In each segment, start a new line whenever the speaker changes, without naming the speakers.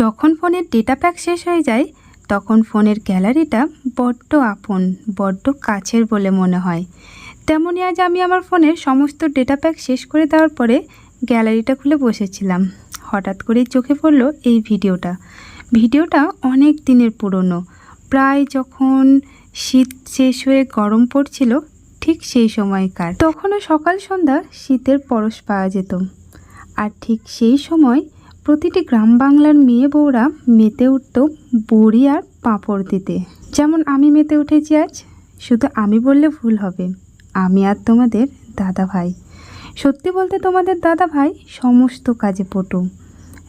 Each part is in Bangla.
যখন ফোনের ডেটা প্যাক শেষ হয়ে যায়, তখন ফোনের গ্যালারিটা বড্ড আপন, বড্ড কাছের বলে মনে হয়। তেমনই আজ আমি আমার ফোনের সমস্ত ডেটা প্যাক শেষ করে দেওয়ার পরে গ্যালারিটা খুলে বসেছিলাম। হঠাৎ করেই চোখে পড়ল এই ভিডিওটা। ভিডিওটা অনেক দিনের পুরনো। প্রায় যখন শীত শেষ হয়ে গরম পড়ছিল, ঠিক সেই সময়কার। তখনও সকাল সন্ধ্যা শীতের পরশ পাওয়া যেত। আর ঠিক সেই সময় প্রতিটি গ্রাম বাংলার মেয়ে বউরা মেতে উঠত বড়ি আর পাঁপড় দিতে। যেমন আমি মেতে উঠেছি আজ, শুধু আমি বললে ভুল হবে। আমি আর তোমাদের দাদা ভাই। সত্যি বলতে তোমাদের দাদা ভাই সমস্ত কাজে পটু।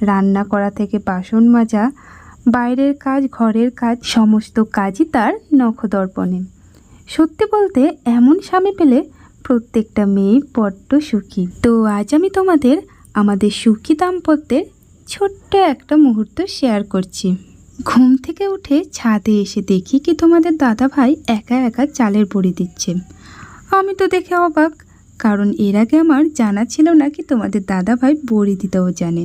রান্না করা থেকে বাসন মাজা, বাইরের কাজ, ঘরের কাজ, সমস্ত কাজই তার নখদর্পণে। সত্যি বলতে এমন স্বামী পেলে প্রত্যেকটা মেয়ে বড্ড সুখী। তো আজ আমি তোমাদের আমাদের সুখী দাম্পত্যের ছোট্ট একটা মুহূর্ত শেয়ার করছি। ঘুম থেকে উঠে ছাদে এসে দেখি কি তোমাদের দাদা ভাই একা একা চালের বড়ি দিচ্ছে। আমি তো দেখে অবাক, কারণ এর আগে আমার জানা ছিল না কি তোমাদের দাদা ভাই বড়ি দিতেও জানে।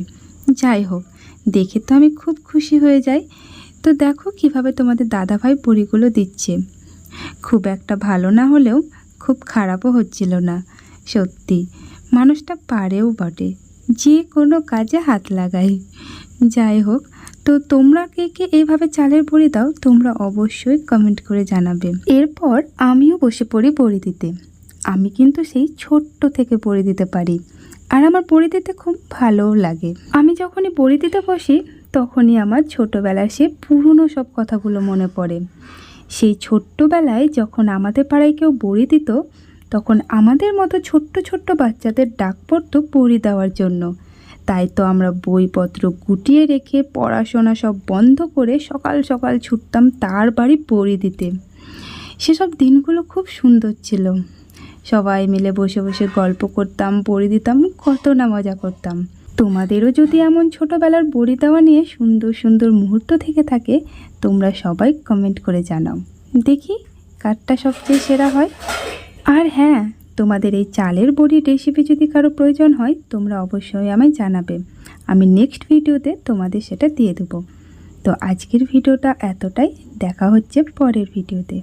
যাই হোক, দেখে তো আমি খুব খুশি হয়ে যাই। তো দেখো কীভাবে তোমাদের দাদা ভাই বড়িগুলো দিচ্ছে। খুব একটা ভালো না হলেও খুব খারাপও হচ্ছিল না, সত্যি। মানুষটা পারেও বটে। যে কোনো কাজে হাত লাগাই। যাই হোক, তো তোমরা কে কে এইভাবে চালের বড়ি দাও, তোমরা অবশ্যই কমেন্ট করে জানাবে। এরপর আমিও বসে পড়ি বড়ি দিতে। আমি কিন্তু সেই ছোট্ট থেকে বড়ি দিতে পারি। আর আমার বড়ি দিতে খুব ভালোও লাগে। আমি যখনই বড়ি দিতে বসি, তখনই আমার ছোটোবেলার সে পুরনো সব কথাগুলো মনে পড়ে। সেই ছোট্টবেলায় যখন আমাদের পাড়ায় কেউ বড়ি দিত তখন আমাদের মতো ছোট্ট ছোট্ট বাচ্চাদের ডাক পড়তো বড়ি দেওয়ার জন্য। তাই তো আমরা বইপত্র গুটিয়ে রেখে পড়াশোনা সব বন্ধ করে সকাল সকাল ছুটতাম তার বাড়ি বড়ি দিতে। সেসব দিনগুলো খুব সুন্দর ছিল। সবাই মিলে বসে বসে গল্প করতাম বড়ি দিতাম, কত না মজা করতাম। তোমাদেরও যদি এমন ছোটোবেলার বড়ি দেওয়া নিয়ে সুন্দর সুন্দর মুহূর্ত থেকে থাকে, তোমরা সবাই কমেন্ট করে জানাও। দেখি কারটা সবচেয়ে সেরা হয়। আর হ্যাঁ তোমাদের এই চালের বড়ির রেসিপি যদি কারও প্রয়োজন হয়, তোমরা অবশ্যই আমায় জানাবে। আমি নেক্সট ভিডিওতে তোমাদের সেটা দিয়ে দেবো। তো আজকের ভিডিওটা এতটাই। দেখা হচ্ছে পরের ভিডিওতে